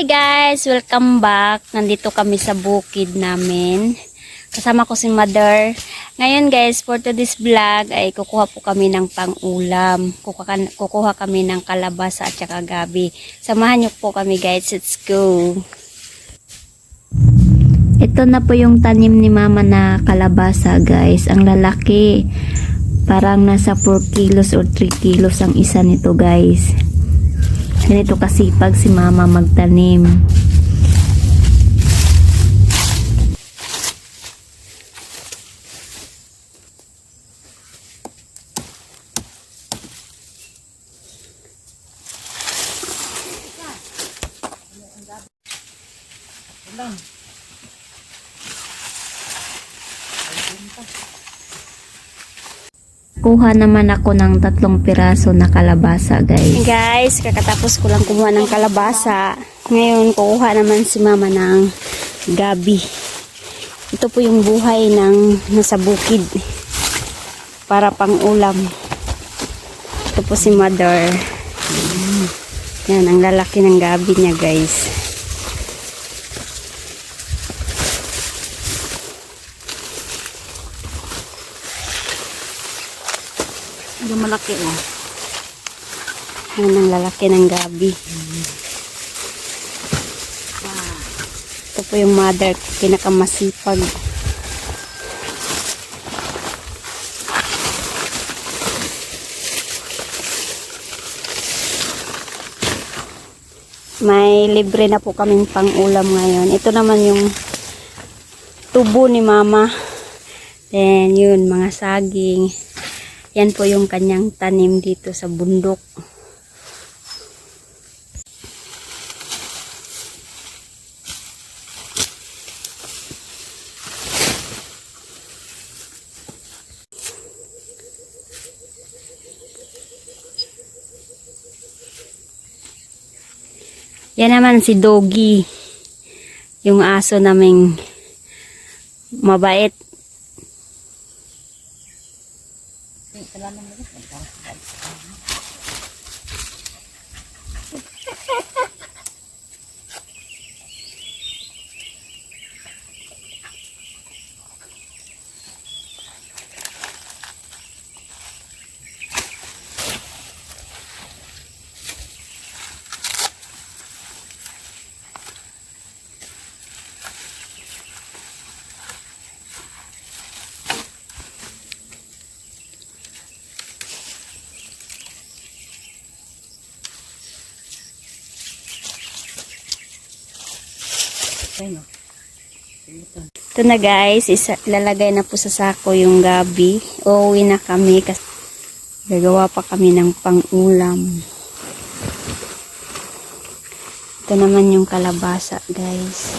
Hi guys! Welcome back. Nandito kami sa bukid namin. Kasama ko si Mother. Ngayon guys, for today's vlog ay kukuha po kami ng pang-ulam. Kukuha, kukuha kami ng kalabasa at saka gabi. Samahan niyo po kami guys. Let's go! Ito na po yung tanim ni Mama na kalabasa guys. Ang lalaki. Parang nasa 4 kilos or 3 kilos ang isa nito guys. Ganito kasipag si mama magtanim. Kuha naman ako ng tatlong piraso na kalabasa, guys. Guys, kakatapos ko lang kumuha ng kalabasa. Ngayon, kukuha naman si mama ng gabi. Ito po yung buhay ng nasa bukid. Para pang ulam. Ito po si mother. Yan, ang lalaki ng gabi niya, guys. Yung malaki oh. Yan ang lalaki ng gabi. Ito po yung mother, pinakamasipag. May libre na po kaming pang-ulam ngayon. Ito naman yung tubo ni mama. Then yun, mga saging. Yan po yung kanyang tanim dito sa bundok. Yan naman si Doggy. Yung aso naming mabait. Salamat mo. Salamat mo. Ayun oh. Ito na guys, isa, lalagay na po sa sako yung gabi. Uuwi na kami kasi gagawa pa kami ng pang-ulam. Ito naman yung kalabasa guys.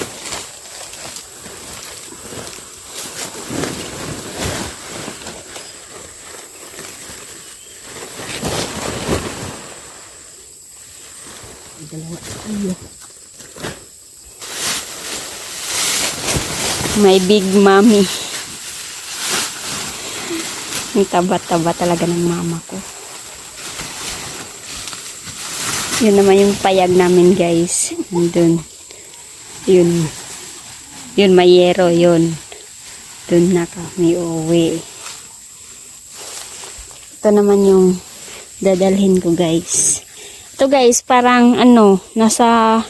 Dalawa. Ayo. May big mommy. Ang taba-taba talaga ng mama ko. Yun naman yung payag namin guys. Nandun. Yun. Yun mayero yun. Dun na kami uwi. Ito naman yung dadalhin ko guys. Ito guys parang ano nasa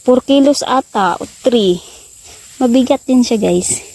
4 kilos ata o 3. Mabigat din siya guys.